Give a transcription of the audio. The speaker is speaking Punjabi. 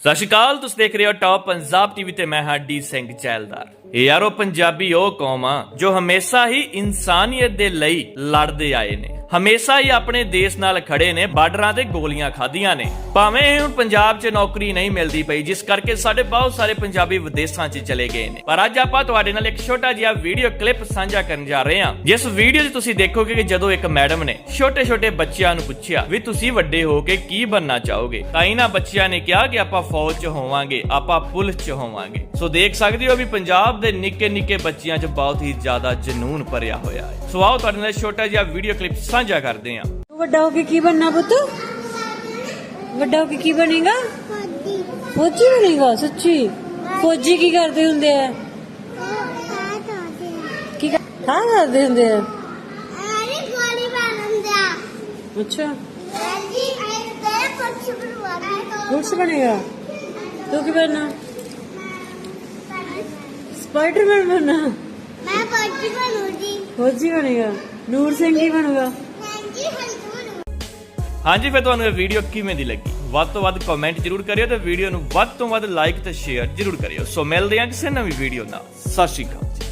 ਸਤਿ ਸ਼੍ਰੀ ਅਕਾਲ, ਤੁਸੀਂ ਦੇਖ ਰਹੇ ਹੋ ਟੌਪ ਪੰਜਾਬ ਟੀਵੀ ਤੇ ਮੈਂ ਹਾਂ ਡੀ ਸਿੰਘ ਚੈਲਦਾਰ। ਇਹ ਯਾਰੋ ਪੰਜਾਬੀ ਉਹ ਕੌਮ ਆ ਜੋ ਹਮੇਸ਼ਾ ਹੀ ਇਨਸਾਨੀਅਤ ਦੇ ਲਈ ਲੜਦੇ ਆਏ ਨੇ। ਹਮੇਸ਼ਾ ਹੀ ਆਪਣੇ ਦੇਸ਼ ਨਾਲ ਖੜੇ ਨੇ, ਬਾਰਡਰਾਂ ਤੇ ਗੋਲੀਆਂ ਖਾਧੀਆਂ ਨੇ। ਭਾਵੇਂ ਹੁਣ ਪੰਜਾਬ 'ਚ ਨੌਕਰੀ ਨਹੀਂ ਮਿਲਦੀ ਪਈ, ਜਿਸ ਕਰਕੇ ਸਾਡੇ ਬਹੁਤ ਸਾਰੇ ਪੰਜਾਬੀ ਵਿਦੇਸ਼ਾਂ 'ਚ ਚਲੇ ਗਏ ਨੇ। ਪਰ ਅੱਜ ਆਪਾਂ ਤੁਹਾਡੇ ਨਾਲ ਇੱਕ ਛੋਟਾ ਜਿਹਾ ਵੀਡੀਓ ਕਲਿੱਪ ਸਾਂਝਾ ਕਰਨ ਜਾ ਰਹੇ ਹਾਂ। ਜਿਸ ਵੀਡੀਓ 'ਚ ਤੁਸੀਂ ਦੇਖੋਗੇ ਕਿ ਜਦੋਂ ਇੱਕ ਮੈਡਮ ਨੇ ਛੋਟੇ-ਛੋਟੇ ਬੱਚਿਆਂ ਨੂੰ ਪੁੱਛਿਆ ਵੀ ਤੁਸੀਂ ਵੱਡੇ ਹੋ ਕੇ ਕੀ ਬਣਨਾ ਚਾਹੋਗੇ, ਤਾਂ ਇਹਨਾਂ ਬੱਚਿਆਂ ਨੇ ਕਿਹਾ ਕਿ ਆਪਾਂ ਫੌਜ 'ਚ ਹੋਵਾਂਗੇ, ਆਪਾਂ ਪੁਲਿਸ 'ਚ ਹੋਵਾਂਗੇ। ਸੋ ਦੇਖ ਸਕਦੇ ਹੋ ਵੀ ਪੰਜਾਬ ਦੇ ਨਿੱਕੇ-ਨਿੱਕੇ ਬੱਚਿਆਂ 'ਚ ਬਹੁਤ ਹੀ ਜ਼ਿਆਦਾ ਜਨੂਨ ਭਰਿਆ ਹੋਇਆ ਹੈ। ਸੋ ਆਓ ਤੁਹਾਡੇ ਨਾਲ ਛੋਟਾ ਜਿਹਾ ਵੀਡੀਓ ਕਲਿੱਪ ਸਾਂਝਾ ਕਰਦੇ ਹਾਂ। ਤੂੰ ਵੱਡਾ ਹੋ ਕੇ ਕੀ ਬਣਨਾ ਪੁੱਤ? ਵੱਡਾ ਹੋ ਕੇ ਕੀ ਬਣੇਗਾ? ਫੌਜੀ ਬਣੇਗਾ ਸੱਚੀ। ਫੌਜੀ ਕੀ ਕਰਦੇ ਹੁੰਦੇ ਆ? ਕੀ ਕਰ- ਹਾਂ ਕਰਦੇ ਹੁੰਦੇ ਆ। ਅੱਛਾ। ਪੁਲਿਸ ਬਣੇਗਾ? ਤੂੰ ਕੀ ਬਣਨਾ? ਸਪਾਈਡਰਮੈਨ ਬਣਨਾ? ਫੌਜੀ ਬਣੇਗਾ, ਨੂਰ ਸਿੰਘ ਕੀ ਬਣੂਗਾ। ਹਾਂਜੀ, ਫਿਰ ਤੁਹਾਨੂੰ ਇਹ ਵੀਡੀਓ ਕਿਵੇਂ ਦੀ ਲੱਗੀ? ਵੱਧ ਤੋਂ ਵੱਧ ਕਮੈਂਟ ਜਰੂਰ ਕਰਿਓ ਤੇ ਵੀਡੀਓ ਨੂੰ ਵੱਧ ਤੋਂ ਵੱਧ ਲਾਈਕ ਤੇ ਸ਼ੇਅਰ ਜਰੂਰ ਕਰਿਓ। ਸੋ ਮਿਲਦੇ ਹਾਂ ਕਿਸੇ ਨਵੀਂ ਵੀਡੀਓ ਨਾਲ। ਸਤਿ ਸ਼੍ਰੀ ਅਕਾਲ